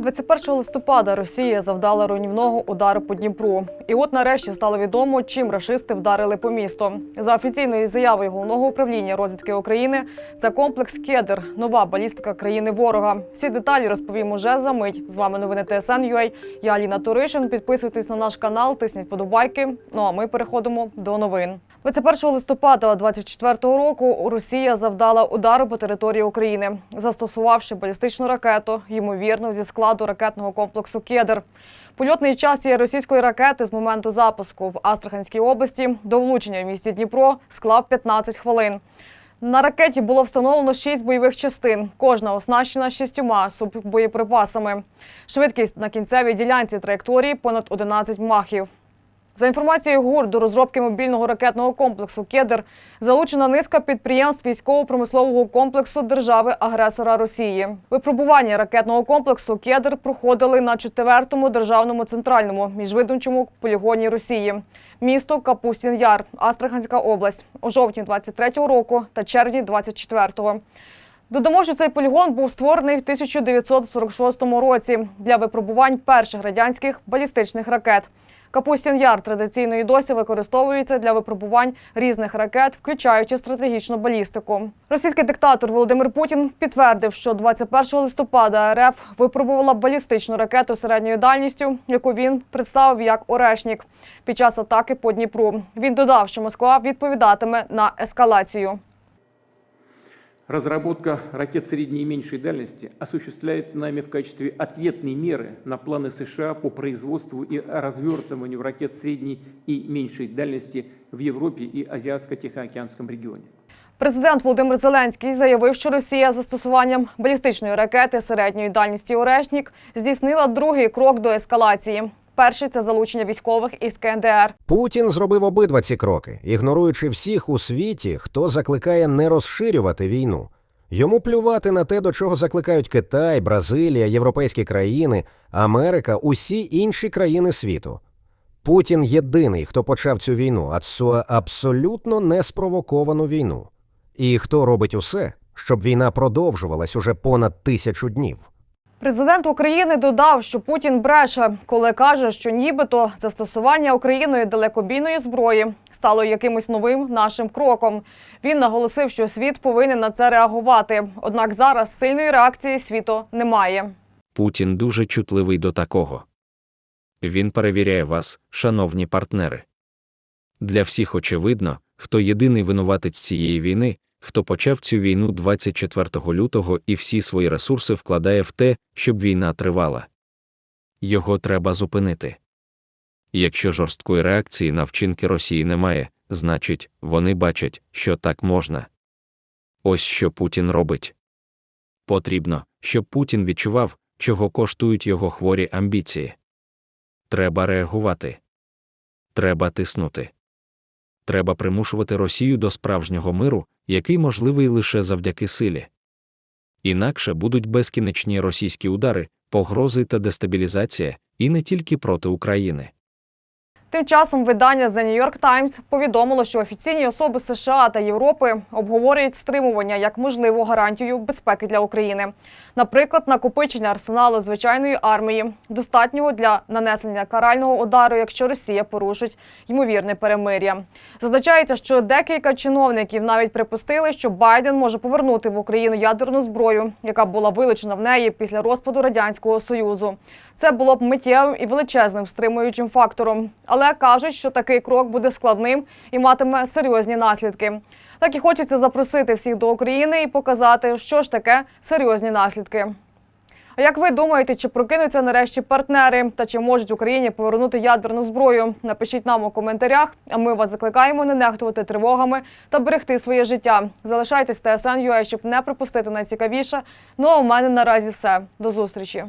21 листопада Росія завдала руйнівного удару по Дніпру. І от нарешті стало відомо, чим рашисти вдарили по місту. За офіційною заявою головного управління розвідки України, це комплекс Кедр, нова балістика країни ворога. Всі деталі розповім уже за мить. З вами новини ТСН.UA. Я Аліна Туришин. Підписуйтесь на наш канал, тисніть подобайки. Ну а ми переходимо до новин. 21 листопада 24 року Росія завдала удару по території України, застосувавши балістичну ракету, ймовірно, зі складу ракетного комплексу Кедр. Польотний час цієї російської ракети з моменту запуску в Астраханській області до влучення в місті Дніпро склав 15 хвилин. На ракеті було встановлено 6 бойових частин, кожна оснащена шістьома суббоєприпасами. Швидкість на кінцевій ділянці траєкторії понад 11 махів. За інформацією ГУР, до розробки мобільного ракетного комплексу «Кедр» залучена низка підприємств військово-промислового комплексу держави-агресора Росії. Випробування ракетного комплексу «Кедр» проходили на 4-му державному центральному міжвидомчому полігоні Росії. Місто Капустін-Яр, Астраханська область, у жовтні 23-го року та червні 24-го. Додамо, що цей полігон був створений в 1946 році для випробувань перших радянських балістичних ракет. Капустін Яр традиційно і досі використовується для випробувань різних ракет, включаючи стратегічну балістику. Російський диктатор Володимир Путін підтвердив, що 21 листопада РФ випробувала балістичну ракету середньою дальністю, яку він представив як Орешнік під час атаки по Дніпру. Він додав, що Москва відповідатиме на ескалацію. Разработка ракет средней и меньшей дальности осуществляется нами в качестве ответной меры на планы США по производству и развертыванию ракет средней и меньшей дальности в Европе и Азиатско-Тихоокеанском регионе. Президент Володимир Зеленський заявив, що Росія застосуванням балістичної ракети середньої дальності Орешнік здійснила другий крок до ескалації. Перший це залучення військових із КНДР. Путін зробив обидва ці кроки, ігноруючи всіх у світі, хто закликає не розширювати війну. Йому плювати на те, до чого закликають Китай, Бразилія, європейські країни, Америка, усі інші країни світу. Путін єдиний, хто почав цю війну, а це абсолютно неспровоковану війну. І хто робить усе, щоб війна продовжувалась уже понад тисячу днів. Президент України додав, що Путін бреше, коли каже, що нібито застосування Україною далекобійної зброї стало якимось новим нашим кроком. Він наголосив, що світ повинен на це реагувати. Однак зараз сильної реакції світу немає. Путін дуже чутливий до такого. Він перевіряє вас, шановні партнери. Для всіх очевидно, хто єдиний винуватець цієї війни, хто почав цю війну 24 лютого і всі свої ресурси вкладає в те, щоб війна тривала. Його треба зупинити. Якщо жорсткої реакції на вчинки Росії немає, значить, вони бачать, що так можна. Ось що Путін робить. Потрібно, щоб Путін відчував, чого коштують його хворі амбіції. Треба реагувати. Треба тиснути. Треба примушувати Росію до справжнього миру, який можливий лише завдяки силі. Інакше будуть безкінечні російські удари, погрози та дестабілізація, і не тільки проти України. Тим часом видання The New York Times повідомило, що офіційні особи США та Європи обговорюють стримування як можливу гарантію безпеки для України. Наприклад, накопичення арсеналу звичайної армії, достатнього для нанесення карального удару, якщо Росія порушить ймовірне перемир'я. Зазначається, що декілька чиновників навіть припустили, що Байден може повернути в Україну ядерну зброю, яка була вилучена в неї після розпаду радянського союзу. Це було б миттєвим і величезним стримуючим фактором. Але кажуть, що такий крок буде складним і матиме серйозні наслідки. Так і хочеться запросити всіх до України і показати, що ж таке серйозні наслідки. А як ви думаєте, чи прокинуться нарешті партнери та чи можуть Україні повернути ядерну зброю? Напишіть нам у коментарях. А ми вас закликаємо не нехтувати тривогами та берегти своє життя. Залишайтесь ТСН.UA, щоб не пропустити найцікавіше. Ну а у мене наразі все. До зустрічі.